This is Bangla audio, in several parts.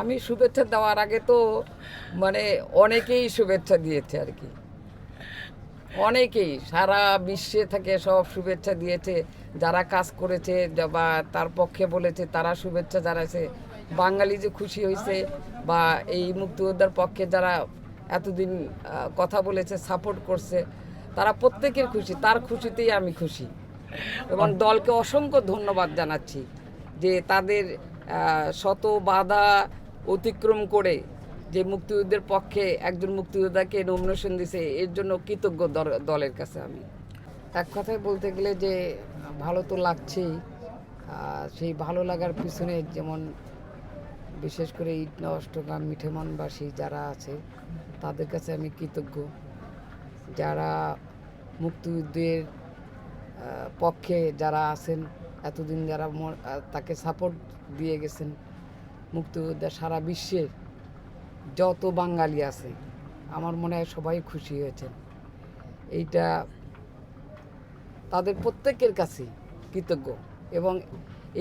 আমি শুভেচ্ছা দেওয়ার আগে তো মানে অনেকেই শুভেচ্ছা দিয়েছে আর কি। অনেকেই সারা বিশ্বে থেকে সব শুভেচ্ছা দিয়েছে, যারা কাজ করেছে বা তার পক্ষে বলেছে তারা শুভেচ্ছা জানাইছে। বাঙালি যে খুশি হয়েছে বা এই মুক্তিযোদ্ধার পক্ষে যারা এতদিন কথা বলেছে সাপোর্ট করছে, তারা প্রত্যেকের খুশি, তার খুশিতেই আমি খুশি। এবং দলকে অসংখ্য ধন্যবাদ জানাচ্ছি যে তাদের শত বাধা অতিক্রম করে যে মুক্তিযুদ্ধের পক্ষে একজন মুক্তিযোদ্ধাকে নমিনেশন দিছে, এর জন্য কৃতজ্ঞ দলের কাছে আমি। এক কথায় বলতে গেলে যে ভালো তো লাগছেই সেই ভালো লাগার পিছনে যেমন বিশেষ করে ইটনা অষ্টগ্রাম, মিঠেমনবাসী যারা আছে, তাদের কাছে আমি কৃতজ্ঞ। যারা মুক্তিযুদ্ধের পক্ষে যারা আছেন, এতদিন যারা তাকে সাপোর্ট দিয়ে গেছেন মুক্তিযোদ্ধা সারা বিশ্বের যত বাঙালি আছে, আমার মনে হয় সবাই খুশি হয়েছেন। এইটা তাদের প্রত্যেকের কাছে কৃতজ্ঞ এবং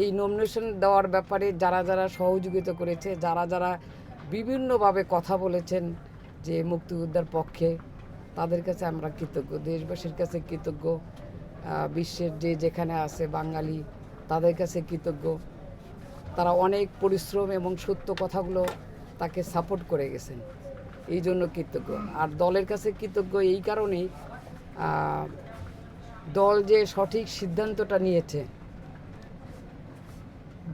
এই নমিনেশন দেওয়ার ব্যাপারে যারা যারা সহযোগিতা করেছে, যারা যারা বিভিন্নভাবে কথা বলেছেন যে মুক্তিযোদ্ধার পক্ষে, তাদের কাছে আমরা কৃতজ্ঞ, দেশবাসীর কাছে কৃতজ্ঞ বিশ্বের যে যেখানে আছে বাঙালি, তাদের কাছে কৃতজ্ঞ। তারা অনেক পরিশ্রম এবং সত্য কথাগুলো তাকে সাপোর্ট করে গেছেন। এই জন্য কৃতজ্ঞ। আর দলের কাছে কৃতজ্ঞ এই কারণেই দল যে সঠিক সিদ্ধান্তটা নিয়েছে,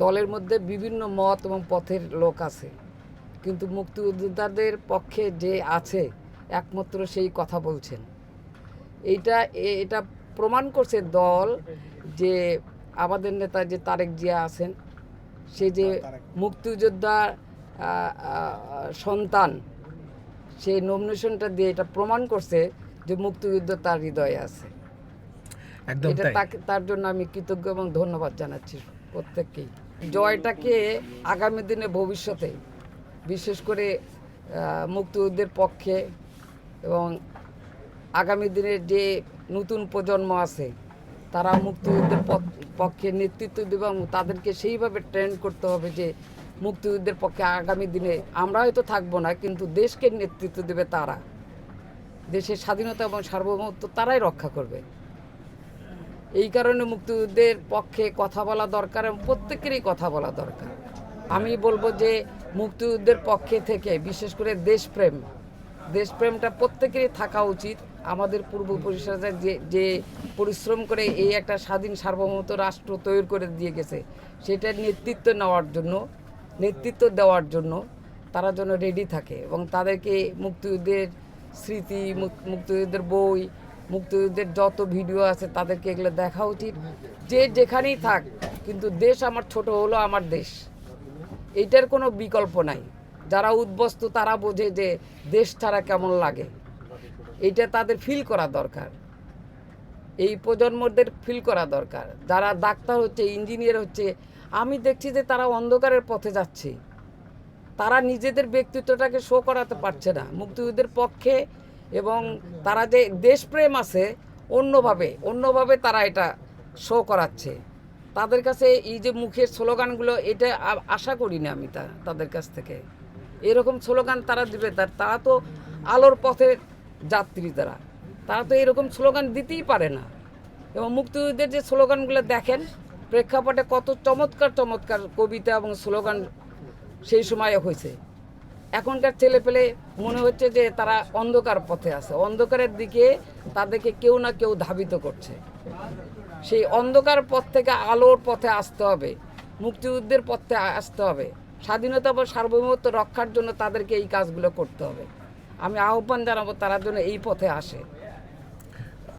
দলের মধ্যে বিভিন্ন মত এবং পথের লোক আছে। কিন্তু মুক্তিযোদ্ধাদের পক্ষে যে আছে, একমাত্র সেই কথা বলছেন। এইটা, এটা প্রমাণ করছে দল যে আমাদের নেতা যে তারেক জিয়া আছেন সে যে মুক্তিযোদ্ধার আহ, আহ, সন্তান সে নমিনেশনটা দিয়ে এটা প্রমাণ করছে যে মুক্তিযুদ্ধ তার হৃদয়ে আছে। একদম এটা তাকে তার জন্য আমি কৃতজ্ঞ এবং ধন্যবাদ জানাচ্ছি প্রত্যেককেই। জয়টাকে আগামী দিনে ভবিষ্যতে বিশেষ করে মুক্তিযুদ্ধের পক্ষে এবং আগামী দিনের যে নতুন প্রজন্ম আছে তারা মুক্তিযুদ্ধের পক- পক্ষে নেতৃত্ব দেবে এবং তাদেরকে সেইভাবে ট্রেন করতে হবে যে মুক্তিযুদ্ধের পক্ষে আগামী দিনে আমরা হয়তো থাকব না, কিন্তু দেশকে নেতৃত্ব দেবে তারা। দেশের স্বাধীনতা এবং সার্বভৌমত্ব তারাই রক্ষা করবে। এই কারণে মুক্তিযুদ্ধের পক্ষে কথা বলা দরকার এবং প্রত্যেকেরই কথা বলা দরকার। আমি বলব যে মুক্তিযুদ্ধের পক্ষে থেকে, বিশেষ করে দেশপ্রেম, দেশপ্রেমটা প্রত্যেকেরই থাকা উচিত। আমাদের পূর্বপুরুষরা যে যে পরিশ্রম করে এই একটা স্বাধীন সার্বভৌমত্ব রাষ্ট্র তৈরি করে দিয়ে গেছে, সেটার নেতৃত্ব নেওয়ার জন্য, নেতৃত্ব দেওয়ার জন্য তারা যেন রেডি থাকে এবং তাদেরকে মুক্তিযুদ্ধের স্মৃতি মুক- মুক্তিযুদ্ধের বই, মুক্তিযুদ্ধের যত ভিডিও আছে তাদেরকে এগুলো দেখা উচিত। যে যেখানেই থাক, কিন্তু দেশ আমার ছোট হলো আমার দেশ। এটার কোনো বিকল্প নাই। যারা উদ্বস্ত তারা বোঝে যে দেশ ছাড়া কেমন লাগে। এইটা তাদের ফিল করা দরকার। এই প্রজন্মদের ফিল করা দরকার। যারা ডাক্তার হচ্ছে ইঞ্জিনিয়ার হচ্ছে, আমি দেখছি যে তারা অন্ধকারের পথে যাচ্ছে। তারা নিজেদের ব্যক্তিত্বটাকে শো করাতে পারছে না। মুক্তিযুদ্ধের পক্ষে এবং তারা যে দেশপ্রেম আছে, অন্যভাবে অন্যভাবে তারা এটা শো করাচ্ছে। তাদের কাছে এই যে মুখের স্লোগানগুলো, এটা আশা করি না আমি তা তাদের কাছ থেকে। এরকম স্লোগান তারা দিবে, তার তারা তো আলোর পথে যাত্রী তারা তারা তো এরকম স্লোগান দিতেই পারে না। এবং মুক্তিযুদ্ধের যে স্লোগানগুলো দেখেন, প্রেক্ষাপটে কত চমৎকার চমৎকার কবিতা এবং স্লোগান সেই সময়ে হয়েছে। এখনকার ছেলে পেলে মনে হচ্ছে যে তারা অন্ধকার পথে আছে। অন্ধকারের দিকে তাদেরকে কেউ না কেউ ধাবিত করছে। সেই অন্ধকার পথ থেকে আলোর পথে আসতে হবে। মুক্তিযুদ্ধের পথে আসতে হবে। স্বাধীনতা বা সার্বভৌমত্ব রক্ষার জন্য তাদেরকে এই কাজগুলো করতে হবে। আমি আহ্বান জানাব তারা যেন এই পথে আসে।